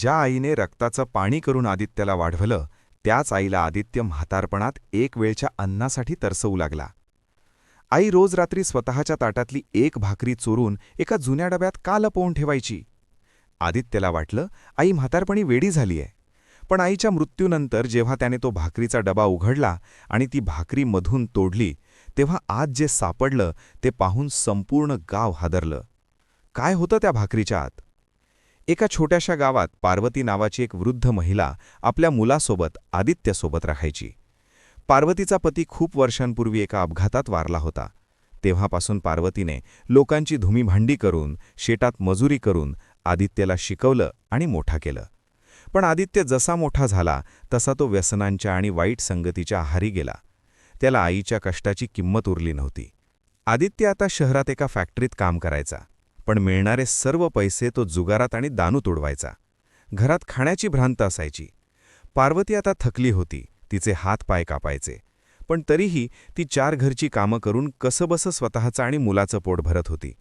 ज्या आईने रक्ताचं पाणी करून आदित्यला वाढवलं त्याच आईला आदित्य म्हातारपणात एक वेळच्या अन्नासाठी तरसवू लागला. आई रोज रात्री स्वतःच्या ताटातली एक भाकरी चोरून एका जुन्या डब्यात का लपवून ठेवायची? आदित्यला वाटलं आई म्हातारपणी वेडी झालीय. पण आईच्या मृत्यूनंतर जेव्हा त्याने तो भाकरीचा डबा उघडला आणि ती भाकरी मधून तोडली तेव्हा आज जे सापडलं ते पाहून संपूर्ण गाव हादरलं. काय होतं त्या भाकरीच्या आत? एका छोट्याशा गावात पार्वती नावाची एक वृद्ध महिला आपल्या मुलासोबत आदित्यसोबत राहायची. पार्वतीचा पती खूप वर्षांपूर्वी एका अपघातात वारला होता. तेव्हापासून पार्वतीने लोकांची धुमीभांडी करून शेतात मजुरी करून आदित्यला शिकवलं आणि मोठा केलं. पण आदित्य जसा मोठा झाला तसा तो व्यसनांच्या आणि वाईट संगतीच्या आहारी गेला. त्याला आईच्या कष्टाची किंमत उरली नव्हती. आदित्य आता शहरात एका फॅक्टरीत काम करायचा. पण मिळणारे सर्व पैसे तो जुगारात आणि दानू तोडवायचा. घरात खाण्याची भ्रांत असायची. पार्वती आता थकली होती तिचे हात पाय कापायचे. पण तरीही ती चार घरची कामं करून कसंबसं स्वतःचं आणि मुलाचं पोट भरत होती.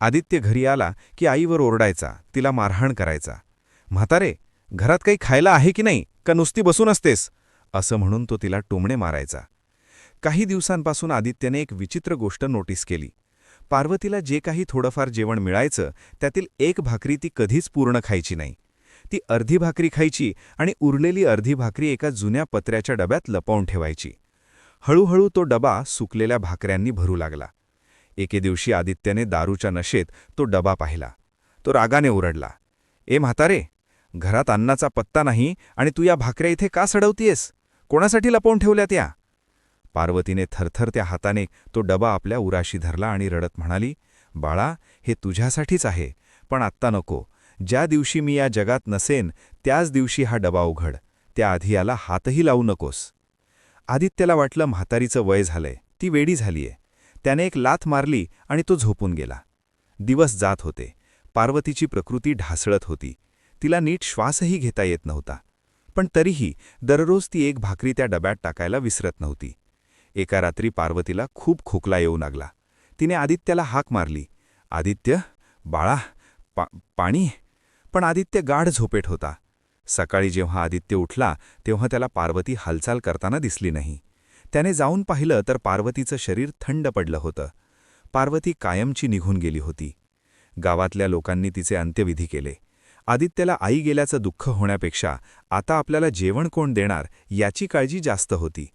आदित्य घरी आला की आईवर ओरडायचा तिला मारहाण करायचा. म्हातारे घरात काही खायला आहे की नाही? का नुसती बसून असतेस? असं म्हणून तो तिला टोमणे मारायचा. काही दिवसांपासून आदित्यने एक विचित्र गोष्ट नोटीस केली. पार्वतीला जे काही थोडंफार जेवण मिळायचं त्यातील एक भाकरी ती कधीच पूर्ण खायची नाही. ती अर्धी भाकरी खायची आणि उरलेली अर्धी भाकरी एका जुन्या पत्र्याच्या डब्यात लपवून ठेवायची. हळूहळू तो डबा सुकलेल्या भाकऱ्यांनी भरू लागला. एके दिवशी आदित्यने दारूच्या नशेत तो डबा पाहिला. तो रागाने ओरडला. ए म्हातारे घरात अन्नाचा पत्ता नाही आणि तू या भाकऱ्या इथे का सडवतीयस? कोणासाठी लपवून ठेवल्या त्या पार्वतीने थरथरत्या हाताने तो डबा आपल्या उराशी धरला आणि रडत म्हणाली बाळा हे तुझ्यासाठीच आहे पण आत्ता नको. ज्या दिवशी मी या जगात नसेन त्याच दिवशी हा डबा उघड. त्याआधी याला हातही लावू नकोस. आदित्यला वाटलं म्हातारीचं वय झालंय. ती वेडी झालीये. त्याने एक लाथ मारली आणि तो झोपून गेला. दिवस जात होते. पार्वतीची प्रकृती ढासळत होती. तिला नीट श्वासही घेता येत नव्हता. पण तरीही दररोज ती एक भाकरी त्या डब्यात टाकायला विसरत नव्हती. एका रात्री पार्वतीला खूप खोकला येऊ लागला. तिने आदित्याला हाक मारली. आदित्य बाळा पा पाणी. पण आदित्य गाढ झोपेट होता. सकाळी जेव्हा आदित्य उठला तेव्हा त्याला पार्वती हालचाल करताना दिसली नाही. त्याने जाऊन पाहिलं तर पार्वतीचं शरीर थंड पडलं होतं. पार्वती कायमची निघून गेली होती. गावातल्या लोकांनी तिचे अंत्यविधी केले. आदित्याला आई गेल्याचं दुःख होण्यापेक्षा आता आपल्याला जेवण कोण देणार याची काळजी जास्त होती.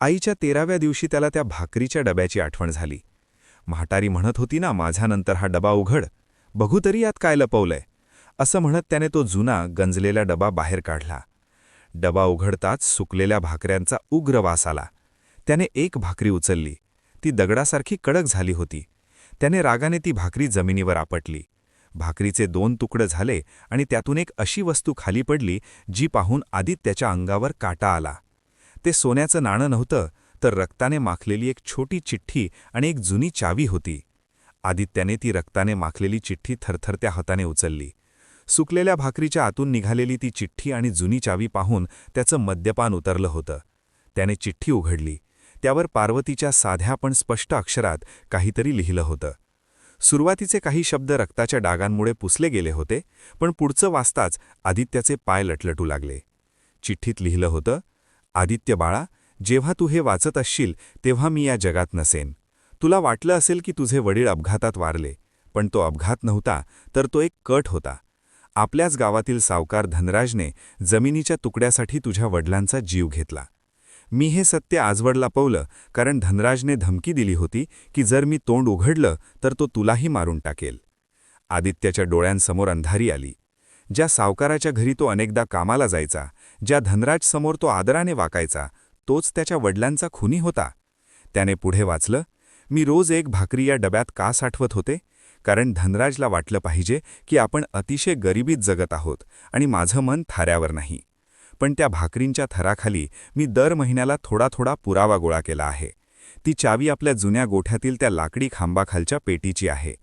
आईच्या तेराव्या दिवशी त्याला त्या भाकरीच्या डब्याची आठवण झाली. म्हातारी म्हणत होती ना माझ्यानंतर हा डबा उघड. बघू तरी यात काय लपवलंय. असं म्हणत त्याने तो जुना गंजलेला डबा बाहेर काढला. डबा उघडताच सुकलेल्या भाकऱ्यांचा उग्र वास आला. त्याने एक भाकरी उचलली. ती दगडासारखी कडक झाली होती. त्याने रागाने ती भाकरी जमिनीवर आपटली. भाकरीचे दोन तुकडं झाले आणि त्यातून एक अशी वस्तू खाली पडली जी पाहून आदित्याच्या अंगावर काटा आला. ते सोन्याचं नाणं नव्हतं तर रक्ताने माखलेली एक छोटी चिठ्ठी आणि एक जुनी चावी होती. आदित्याने ती रक्ताने माखलेली चिठ्ठी थरथरत्या हाताने उचलली. सुकलेल्या भाकरीच्या आतून निघालेली ती चिठ्ठी आणि जुनी चावी पाहून त्याचं मद्यपान उतरलं होतं. त्याने चिठ्ठी उघडली. त्यावर पार्वतीच्या साध्या पण स्पष्ट अक्षरात काहीतरी लिहिलं होतं. सुरुवातीचे काही शब्द रक्ताच्या डागांमुळे पुसले गेले होते पण पुढचं वाचताच आदित्याचे पाय लटलटू लागले. चिठ्ठीत लिहिलं होतं आदित्य बाळा जेव्हा तू हे वाचत असशील तेव्हा मी या जगात नसेन. तुला वाटलं असेल की तुझे वडील अपघातात वारले पण तो अपघात नव्हता तर तो एक कट होता. आपल्याच गावातील सावकार धनराजने जमिनीच्या तुकड्यासाठी तुझ्या वडिलांचा जीव घेतला. मी हे सत्य आजवडला पवलं कारण धनराजने धमकी दिली होती की जर मी तोंड उघडलं तर तो तुलाही मारून टाकेल. आदित्याच्या डोळ्यांसमोर अंधारी आली. ज्या सावकाराच्या घरी तो अनेकदा कामाला जायचा ज्या धनराजसमोर तो आदराने वाकायचा तोच त्याच्या वडिलांचा खुनी होता. त्याने पुढे वाचलं मी रोज एक भाकरी या डब्यात का साठवत होते? कारण धनराजला वाटलं पाहिजे की आपण अतिशय गरिबीत जगत आहोत आणि माझं मन थाऱ्यावर नाही. पण त्या भाकरींच्या थराखाली मी दर महिन्याला थोडा थोडा पुरावा गोळा केला आहे. ती चावी आपल्या जुन्या गोठ्यातील त्या लाकडी खांबाखालच्या पेटीची आहे.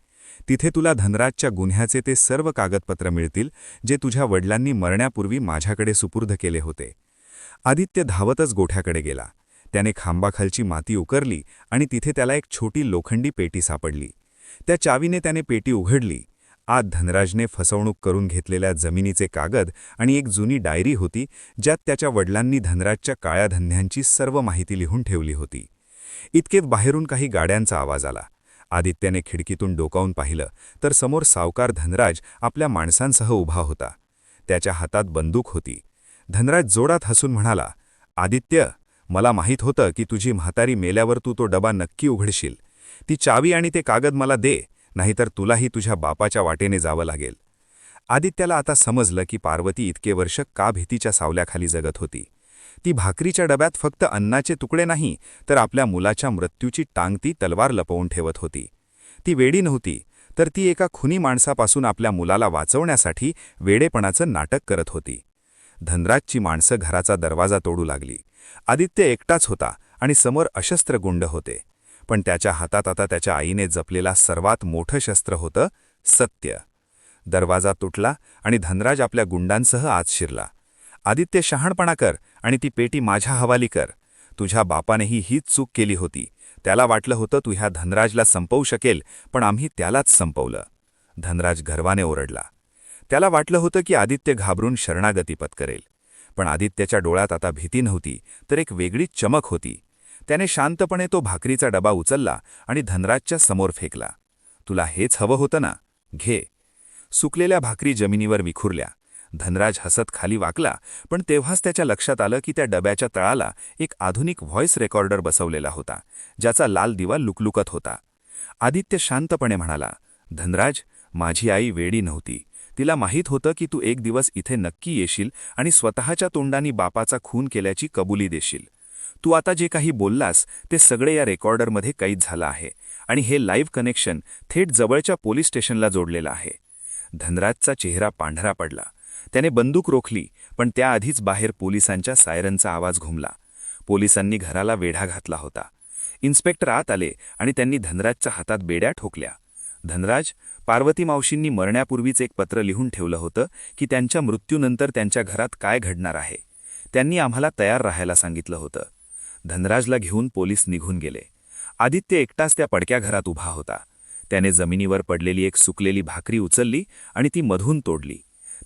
तिथे तुला धनराजच्या गुन्ह्याचे ते सर्व कागदपत्र मिळतील जे तुझ्या वडिलांनी मरण्यापूर्वी माझ्याकडे सुपूर्द केले होते. आदित्य धावतच गोठ्याकडे गेला. त्याने खांबाखालची माती उकरली आणि तिथे त्याला एक छोटी लोखंडी पेटी सापडली. त्या चावीने त्याने पेटी उघडली. आत धनराजने फसवणूक करून घेतलेल्या जमिनीचे कागद आणि एक जुनी डायरी होती ज्यात त्याच्या वडिलांनी धनराजच्या काळ्या धन्यांची सर्व माहिती लिहून ठेवली होती. इतकेत बाहेरून काही गाड्यांचा आवाज आला. आदित्याने खिडकीतून डोकावून पाहिलं तर समोर सावकार धनराज आपल्या माणसांसह उभा होता. त्याच्या हातात बंदूक होती. धनराज जोडात हसून म्हणाला आदित्य मला माहीत होतं की तुझी म्हातारी मेल्यावर तू तो डबा नक्की उघडशील. ती चावी आणि ते कागद मला दे नाहीतर तुलाही तुझ्या बापाच्या वाटेने जावं लागेल. आदित्याला आता समजलं की पार्वती इतके वर्ष का भीतीच्या सावल्याखाली जगत होती. ती भाकरीच्या डब्यात फक्त अन्नाचे तुकडे नाही तर आपल्या मुलाच्या मृत्यूची टांगती तलवार लपवून ठेवत होती. ती वेडी नव्हती तर ती एका खुनी माणसापासून आपल्या मुलाला वाचवण्यासाठी वेडेपणाचं नाटक करत होती. धनराजची माणसं घराचा दरवाजा तोडू लागली. आदित्य एकटाच होता आणि समोर अशस्त्र गुंड होते. पण त्याच्या हातात आता त्याच्या आईने जपलेला सर्वात मोठं शस्त्र होतं सत्य. दरवाजा तुटला आणि धनराज आपल्या गुंडांसह आत शिरला. आदित्य शहाणपणा कर आणि ती पेटी माझ्या हवाली कर. तुझ्या बापानेही हीच चूक केली होती. त्याला वाटलं होतं तू ह्या धनराजला संपवू शकेल पण आम्ही त्यालाच संपवलं. धनराज गर्वाने ओरडला. त्याला वाटलं होतं की आदित्य घाबरून शरणागती पत्करेल. पण आदित्यच्या डोळ्यात आता भीती नव्हती तर एक वेगळीच चमक होती. त्याने शांतपणे तो भाकरीचा डबा उचलला आणि धनराजच्या समोर फेकला. तुला हेच हवं होतं ना? घे. सुकलेल्या भाकरी जमिनीवर विखुरल्या. धनराज हसत खाली वाकला पण तेव्हाच त्याच्या लक्षात आलं की त्या डब्याच्या तळाला एक आधुनिक व्हॉइस रेकॉर्डर बसवलेला होता ज्याचा लाल दिवा लुकलुकत होता. आदित्य शांतपणे म्हणाला धनराज माझी आई वेडी नव्हती. तिला माहीत होतं की तू एक दिवस इथे नक्की येशील आणि स्वतःच्या तोंडानी बापाचा खून केल्याची कबुली देशील. तू आता जे काही बोललास ते सगळे या रेकॉर्डरमध्ये कैद झालं आहे आणि हे लाईव्ह कनेक्शन थेट जवळच्या पोलीस स्टेशनला जोडलेलं आहे. धनराजचा चेहरा पांढरा पडला. त्याने बंदूक रोखली पण त्याआधीच बाहेर पोलिसांच्या सायरनचा आवाज घुमला. पोलिसांनी घराला वेढा घातला होता. इन्स्पेक्टर आत आले आणि त्यांनी धनराजच्या हातात बेड्या ठोकल्या. धनराज पार्वती मावशींनी मरण्यापूर्वीच एक पत्र लिहून ठेवलं होतं की त्यांच्या मृत्यूनंतर त्यांच्या घरात काय घडणार आहे. त्यांनी आम्हाला तयार राहायला सांगितलं होतं. धनराजला घेऊन पोलीस निघून गेले. आदित्य एकटाच त्या पडक्या घरात उभा होता. त्याने जमिनीवर पडलेली एक सुकलेली भाकरी उचलली आणि ती मधून तोडली.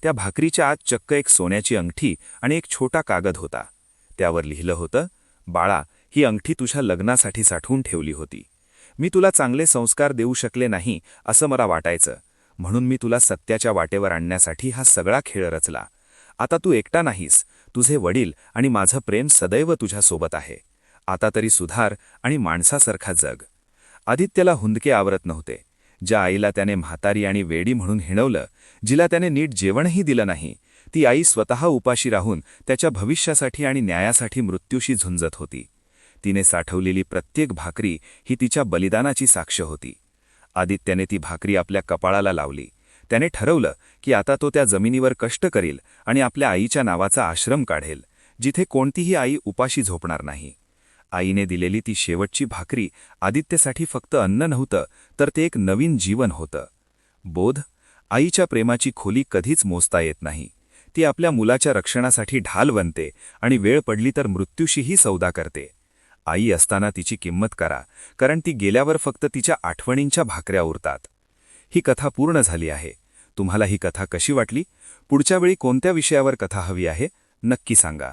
त्या भाकरीच्या आत चक्क एक सोन्याची अंगठी आणि एक छोटा कागद होता. त्यावर लिहिलं होतं बाळा ही अंगठी तुझ्या लग्नासाठी साठवून ठेवली होती. मी तुला चांगले संस्कार देऊ शकले नाही असं मला वाटायचं. म्हणून मी तुला सत्याच्या वाटेवर आणण्यासाठी हा सगळा खेळ रचला. आता तू एकटा नाहीस. तुझे वडील आणि माझं प्रेम सदैव तुझ्यासोबत आहे. आता तरी सुधार आणि माणसासारखा जग. आदित्यला हुंदके आवरत नव्हते. ज्या आईला त्याने म्हातारी आणि वेडी म्हणून हिणवलं जिला त्याने नीट जेवणही दिलं नाही ती आई स्वतः उपाशी राहून त्याच्या भविष्यासाठी आणि न्यायासाठी मृत्यूशी झुंजत होती. तिने साठवलेली प्रत्येक भाकरी ही तिच्या बलिदानाची साक्ष होती. आदित्याने ती भाकरी आपल्या कपाळाला लावली. त्याने ठरवलं की आता तो त्या जमिनीवर कष्ट करील आणि आपल्या आईच्या नावाचा आश्रम काढेल जिथे कोणतीही आई उपाशी झोपणार नाही. आईने दिलेली ती शेवटची भाकरी आदित्यसाठी फक्त अन्न नव्हतं तर ते एक नवीन जीवन होतं. बोध? आईच्या प्रेमाची खोली कधीच मोजता येत नाही. ती आपल्या मुलाच्या रक्षणासाठी ढाल बनते आणि वेळ पडली तर मृत्यूशीही सौदा करते. आई असताना तिची किंमत करा कारण ती गेल्यावर फक्त तिच्या आठवणींच्या भाकऱ्या उरतात. ही कथा पूर्ण झाली आहे. तुम्हाला ही कथा कशी वाटली? पुढच्या वेळी कोणत्या विषयावर कथा हवी आहे? नक्की सांगा.